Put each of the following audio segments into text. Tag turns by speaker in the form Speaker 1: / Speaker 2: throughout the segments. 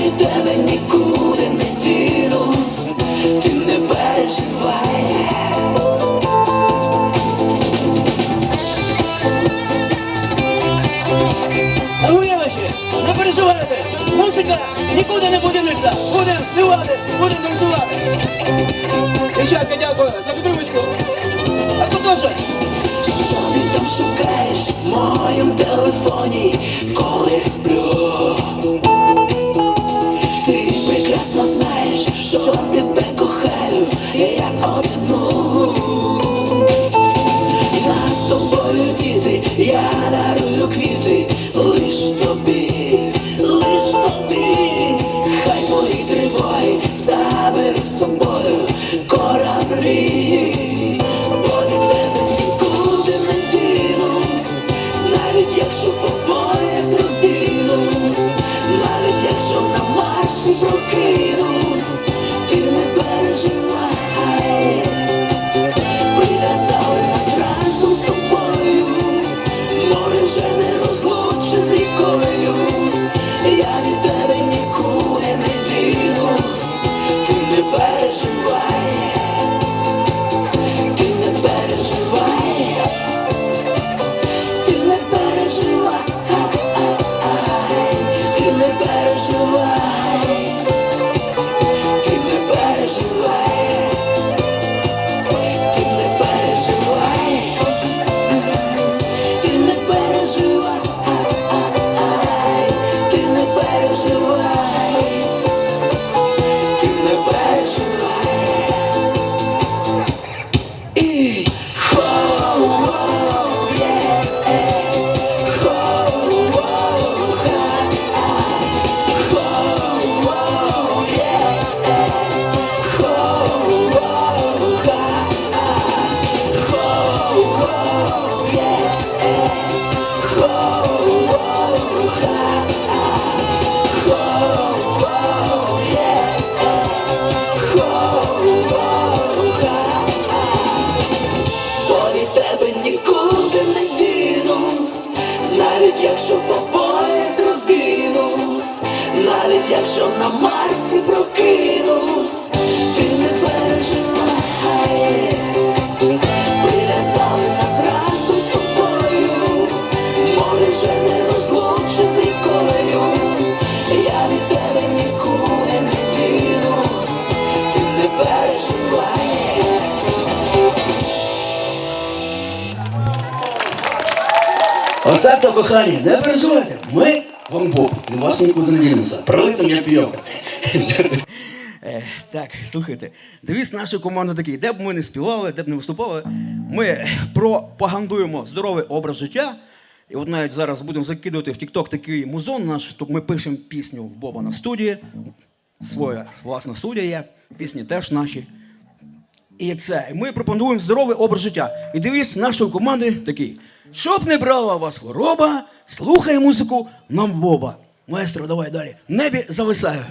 Speaker 1: від тебе нікуди не дінусь, ти не переживай. Друзі ваші, не
Speaker 2: переживайте, музика нікуди не
Speaker 1: буде. якщо по пояс розгинусь, навіть якщо на Марсі прокину.
Speaker 2: Ось так кохані, не переживайте. Ми вам Бог, від вас нікуди не ділимося. Пролитим як пійовка. Е, так, слухайте, девіз нашої команди такий, де б ми не співали, де б не виступали, ми пропагандуємо здоровий образ життя. І от навіть зараз будемо закидувати в Тік-Ток такий музон наш, тут ми пишемо пісню в Боба на студії. Своя власна студія є, пісні теж наші. І це. Ми пропонуємо здоровий образ життя. І девіз нашої команди такий. Щоб не брала вас хвороба, слухай музику нам Боба. Маестро, давай далі. В небі зависаю.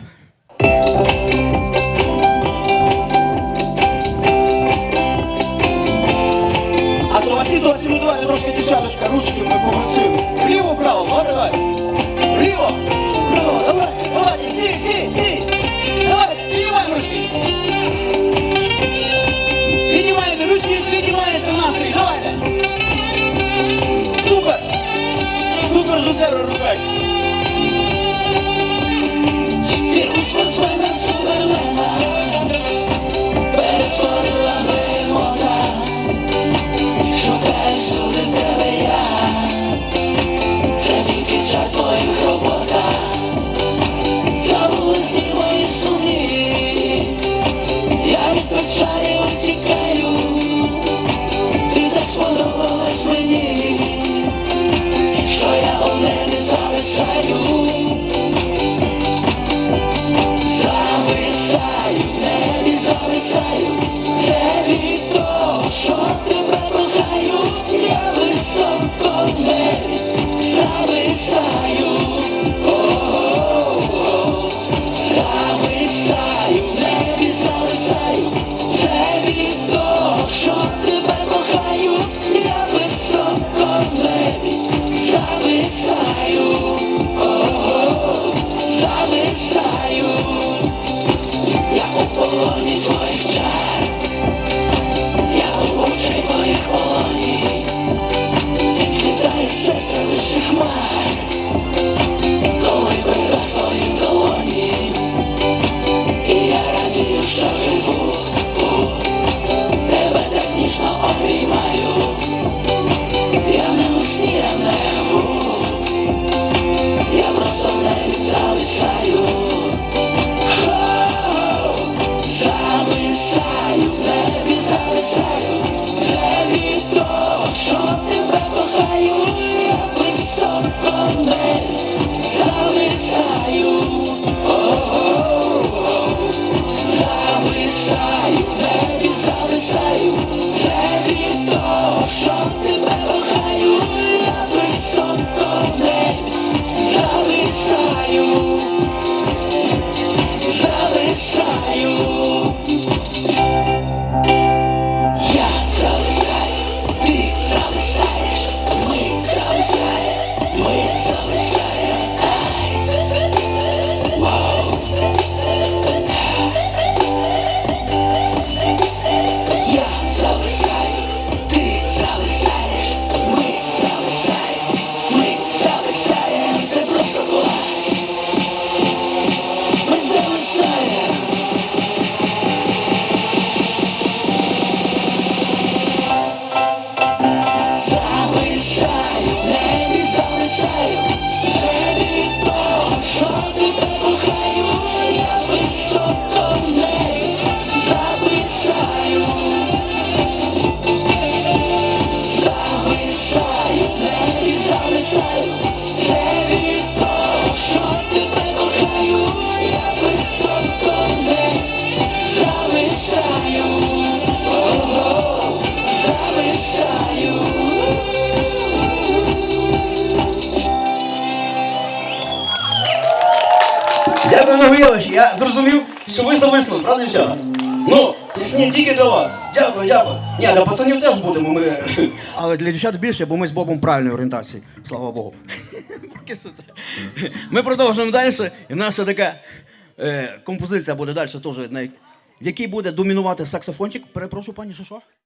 Speaker 1: Я
Speaker 2: зрозумів, що ви зависли, правда, дівчата? Ну, пісні тільки для вас. Дякую, дякую. Ні, для пацанів теж будемо. Ми... Але для дівчат більше, бо ми з Бобом правильної орієнтації. Слава Богу. Ми продовжуємо далі. І наша така е, композиція буде далі теж, в якій буде домінувати саксофончик. Перепрошую, пані що?